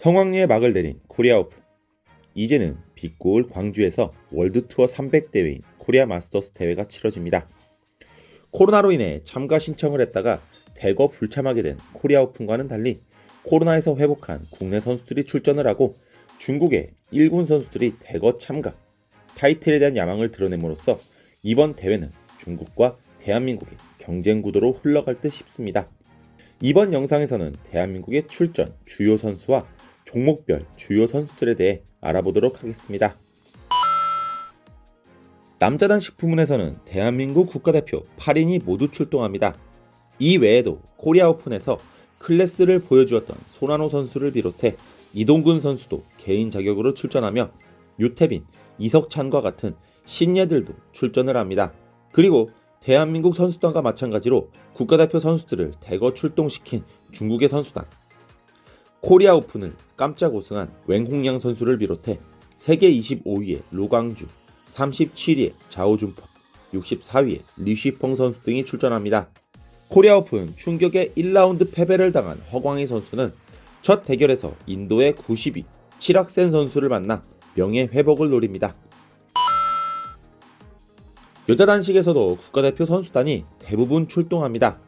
성황리에 막을 내린 코리아 오픈. 이제는 빛고울 광주에서 월드 투어 300 대회인 코리아 마스터스 대회가 치러집니다. 코로나로 인해 참가 신청을 했다가 대거 불참하게 된 코리아 오픈과는 달리 코로나에서 회복한 국내 선수들이 출전을 하고 중국의 1군 선수들이 대거 참가, 타이틀에 대한 야망을 드러냄으로써 이번 대회는 중국과 대한민국의 경쟁 구도로 흘러갈 듯 싶습니다. 이번 영상에서는 대한민국의 출전 주요 선수와 종목별 주요 선수들에 대해 알아보도록 하겠습니다. 남자 단식 부문에서는 대한민국 국가대표 8인이 모두 출동합니다. 이 외에도 코리아 오픈에서 클래스를 보여주었던 손한호 선수를 비롯해 이동근 선수도 개인 자격으로 출전하며 유태빈, 이석찬과 같은 신예들도 출전을 합니다. 그리고 대한민국 선수단과 마찬가지로 국가대표 선수들을 대거 출동시킨 중국의 선수단. 코리아 오픈을 깜짝 우승한 웽홍양 선수를 비롯해 세계 25위의 루광주, 37위의 자오준퍼, 64위의 리쉬펑 선수 등이 출전합니다. 코리아 오픈 충격의 1라운드 패배를 당한 허광희 선수는 첫 대결에서 인도의 90위 치락센 선수를 만나 명예 회복을 노립니다. 여자 단식에서도 국가대표 선수단이 대부분 출동합니다.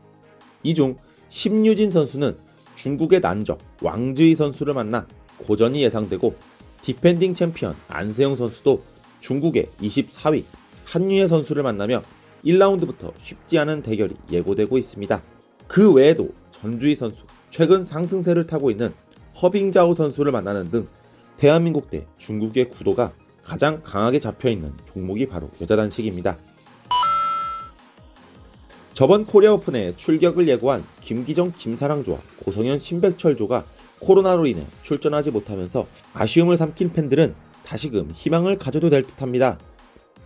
이 중 심유진 선수는 중국의 난적 왕즈이 선수를 만나 고전이 예상되고 디펜딩 챔피언 안세영 선수도 중국의 24위 한유예 선수를 만나며 1라운드부터 쉽지 않은 대결이 예고되고 있습니다. 그 외에도 전주희 선수, 최근 상승세를 타고 있는 허빙자오 선수를 만나는 등 대한민국 대 중국의 구도가 가장 강하게 잡혀 있는 종목이 바로 여자 단식입니다. 저번 코리아 오픈에 출격을 예고한 김기정 김사랑조와 고성현 신백철 조가 코로나로 인해 출전하지 못하면서 아쉬움을 삼킨 팬들은 다시금 희망을 가져도 될 듯합니다.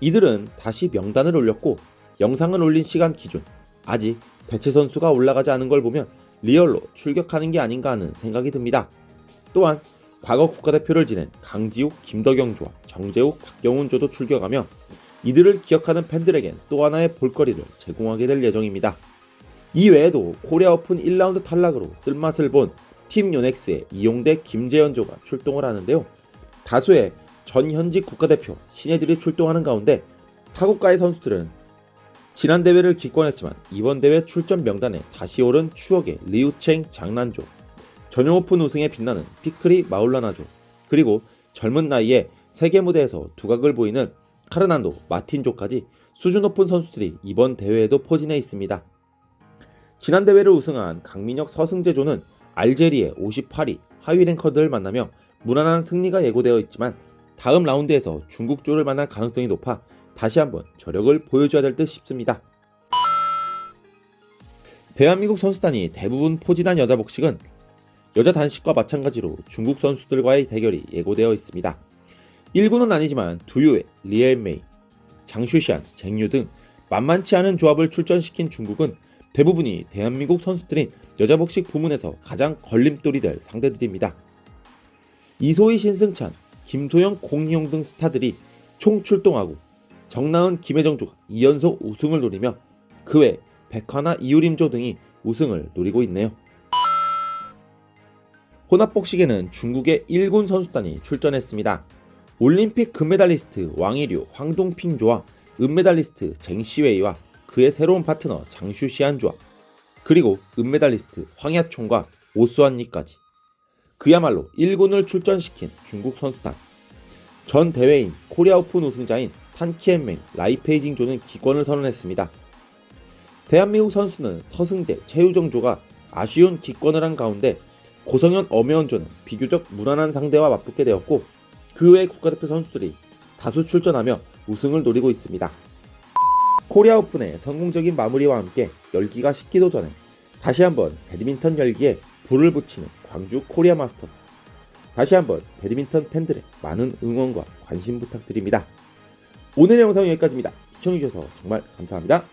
이들은 다시 명단을 올렸고 영상을 올린 시간 기준 아직 배치 선수가 올라가지 않은 걸 보면 리얼로 출격하는 게 아닌가 하는 생각이 듭니다. 또한 과거 국가대표를 지낸 강지욱, 김덕영조와 정재욱, 박경훈 조도 출격하며 이들을 기억하는 팬들에겐 또 하나의 볼거리를 제공하게 될 예정입니다. 이 외에도 코리아 오픈 1라운드 탈락으로 쓸맛을 본 팀 요넥스의 이용대 김재현조가 출동을 하는데요. 다수의 전 현직 국가대표 신예들이 출동하는 가운데 타국가의 선수들은 지난 대회를 기권했지만 이번 대회 출전 명단에 다시 오른 추억의 리우챙 장난조, 전용 오픈 우승에 빛나는 피크리 마울라나조, 그리고 젊은 나이에 세계 무대에서 두각을 보이는 카르난도 마틴조까지 수준 높은 선수들이 이번 대회에도 포진해 있습니다. 지난 대회를 우승한 강민혁 서승재조는 알제리의 58위 하위 랭커들을 만나며 무난한 승리가 예고되어 있지만 다음 라운드에서 중국조를 만날 가능성이 높아 다시 한번 저력을 보여줘야 될 듯 싶습니다. 대한민국 선수단이 대부분 포진한 여자 복식은 여자 단식과 마찬가지로 중국 선수들과의 대결이 예고되어 있습니다. 1군은 아니지만 두유의 리엘메이, 장슈시안, 쟁유 등 만만치 않은 조합을 출전시킨 중국은 대부분이 대한민국 선수들인 여자 복식 부문에서 가장 걸림돌이 될 상대들입니다. 이소희 신승찬, 김소영, 공희용 등 스타들이 총 출동하고 정나은, 김혜정조가 2연속 우승을 노리며 그 외 백화나 이유림조 등이 우승을 노리고 있네요. 혼합복식에는 중국의 1군 선수단이 출전했습니다. 올림픽 금메달리스트 왕이류 황동핑조와 은메달리스트 쟁시웨이와 그의 새로운 파트너 장슈 시안조와 그리고 은메달리스트 황야총과 오수환리까지 그야말로 1군을 출전시킨 중국 선수단 전 대회인 코리아 오픈 우승자인 탄키엔맹 라이페이징조는 기권을 선언했습니다. 대한민국 선수는 서승재, 최유정조가 아쉬운 기권을 한 가운데 고성현, 엄혜원조는 비교적 무난한 상대와 맞붙게 되었고 그 외 국가대표 선수들이 다수 출전하며 우승을 노리고 있습니다. 코리아 오픈의 성공적인 마무리와 함께 열기가 식기도 전에 다시 한번 배드민턴 열기에 불을 붙이는 광주 코리아 마스터스. 다시 한번 배드민턴 팬들의 많은 응원과 관심 부탁드립니다. 오늘의 영상은 여기까지입니다. 시청해주셔서 정말 감사합니다.